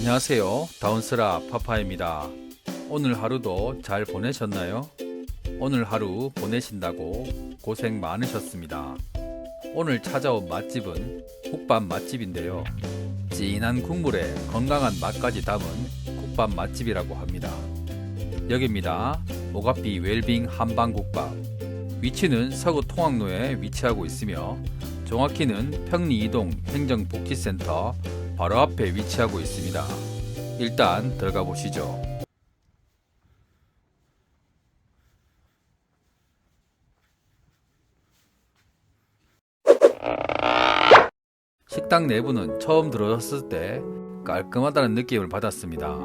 안녕하세요. 다운스라 파파입니다. 오늘 하루도 잘 보내셨나요? 오늘 하루 보내신다고 고생 많으셨습니다. 오늘 찾아온 맛집은 국밥 맛집인데요. 진한 국물에 건강한 맛까지 담은 국밥 맛집이라고 합니다. 여기입니다. 오가피 웰빙 한방국밥. 위치는 서구 통학로에 위치하고 있으며 정확히는 평리 이동 행정복지센터 바로 앞에 위치하고 있습니다. 일단 들어가 보시죠. 식당 내부는 처음 들어섰을 때 깔끔하다는 느낌을 받았습니다.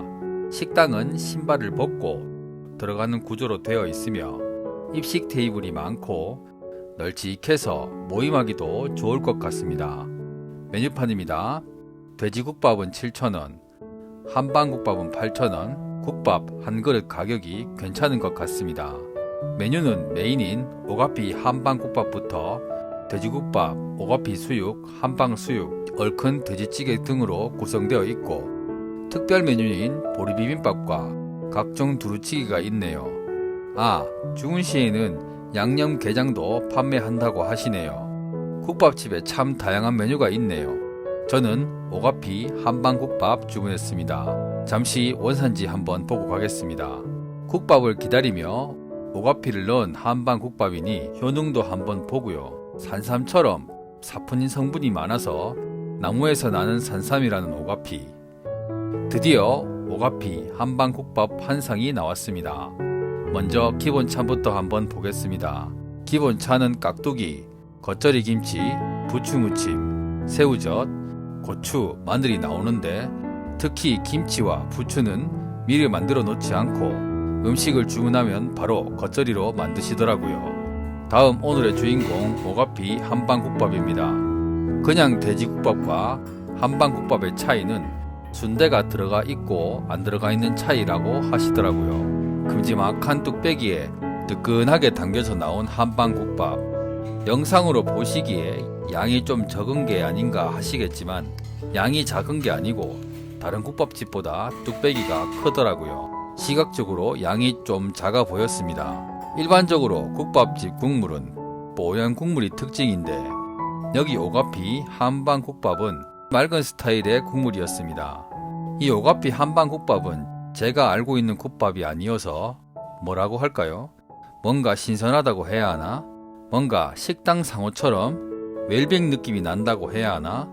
식당은 신발을 벗고 들어가는 구조로 되어 있으며 입식 테이블이 많고 널찍해서 모임하기도 좋을 것 같습니다. 메뉴판입니다. 돼지국밥은 7,000원, 한방국밥은 8,000원, 국밥 한 그릇 가격이 괜찮은 것 같습니다. 메뉴는 메인인 오가피 한방국밥부터 돼지국밥, 오가피 수육, 한방 수육, 얼큰 돼지찌개 등으로 구성되어 있고 특별 메뉴인 보리비빔밥과 각종 두루치기가 있네요. 아, 주문 시에는 양념 게장도 판매한다고 하시네요. 국밥집에 참 다양한 메뉴가 있네요. 저는 오가피 한방국밥 주문했습니다. 잠시 원산지 한번 보고 가겠습니다. 국밥을 기다리며 오가피를 넣은 한방국밥이니 효능도 한번 보고요. 산삼처럼 사포닌 성분이 많아서 나무에서 나는 산삼이라는 오가피. 드디어 오가피 한방국밥 한 상이 나왔습니다. 먼저 기본차부터 한번 보겠습니다. 기본차는 깍두기, 겉절이 김치, 부추무침, 새우젓, 고추, 마늘이 나오는데 특히 김치와 부추는 미리 만들어 놓지 않고 음식을 주문하면 바로 겉절이로 만드시더라고요. 다음 오늘의 주인공 오가피 한방국밥입니다. 그냥 돼지국밥과 한방국밥의 차이는 순대가 들어가 있고 안 들어가 있는 차이라고 하시더라고요. 큼지막한 뚝배기에 뜨끈하게 담겨서 나온 한방국밥. 영상으로 보시기에 양이 좀 적은 게 아닌가 하시겠지만 양이 작은 게 아니고 다른 국밥집보다 뚝배기가 크더라고요. 시각적으로 양이 좀 작아 보였습니다. 일반적으로 국밥집 국물은 뽀얀 국물이 특징인데 여기 오가피 한방국밥은 맑은 스타일의 국물이었습니다. 이 오가피 한방국밥은 제가 알고 있는 국밥이 아니어서 뭐라고 할까요? 뭔가 신선하다고 해야 하나? 뭔가 식당 상호처럼 웰빙 느낌이 난다고 해야 하나?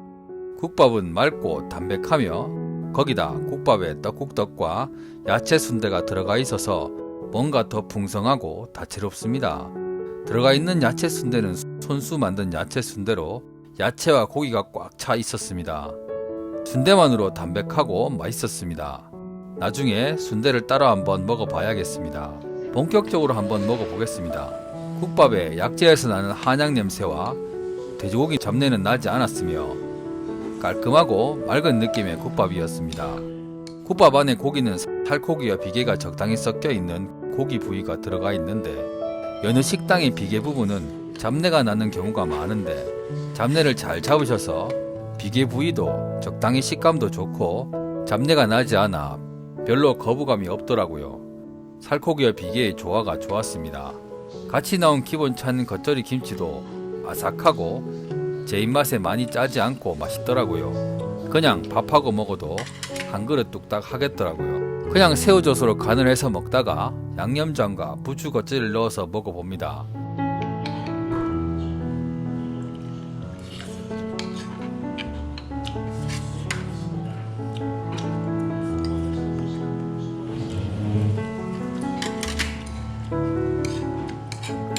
국밥은 맑고 담백하며 거기다 국밥에 떡국떡과 야채 순대가 들어가 있어서 뭔가 더 풍성하고 다채롭습니다. 들어가 있는 야채 순대는 손수 만든 야채 순대로 야채와 고기가 꽉 차 있었습니다. 순대만으로 담백하고 맛있었습니다. 나중에 순대를 따로 한번 먹어봐야겠습니다. 본격적으로 한번 먹어보겠습니다. 국밥에 약재에서 나는 한약 냄새와 돼지고기 잡내는 나지 않았으며 깔끔하고 맑은 느낌의 국밥이었습니다. 국밥 안에 고기는 살코기와 비계가 적당히 섞여 있는 고기 부위가 들어가 있는데 여느 식당의 비계 부분은 잡내가 나는 경우가 많은데 잡내를 잘 잡으셔서 비계 부위도 적당히 식감도 좋고 잡내가 나지 않아 별로 거부감이 없더라고요. 살코기와 비계의 조화가 좋았습니다. 같이 나온 기본찬 겉절이 김치도 아삭하고 제 입맛에 많이 짜지 않고 맛있더라고요. 그냥 밥하고 먹어도 한 그릇 뚝딱 하겠더라고요. 그냥 새우젓으로 간을 해서 먹다가 양념장과 부추 겉절이를 넣어서 먹어봅니다.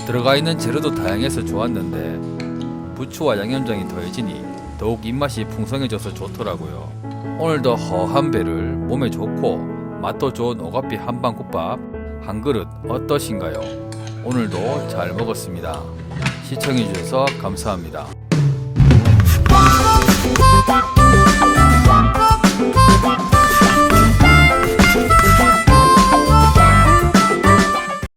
들어가 있는 재료도 다양해서 좋았는데 부추와 양념장이 더해지니 더욱 입맛이 풍성해져서 좋더라고요. 오늘도 허한 배를 몸에 좋고 맛도 좋은 오가피 한방국밥 한 그릇 어떠신가요? 오늘도 잘 먹었습니다. 시청해주셔서 감사합니다.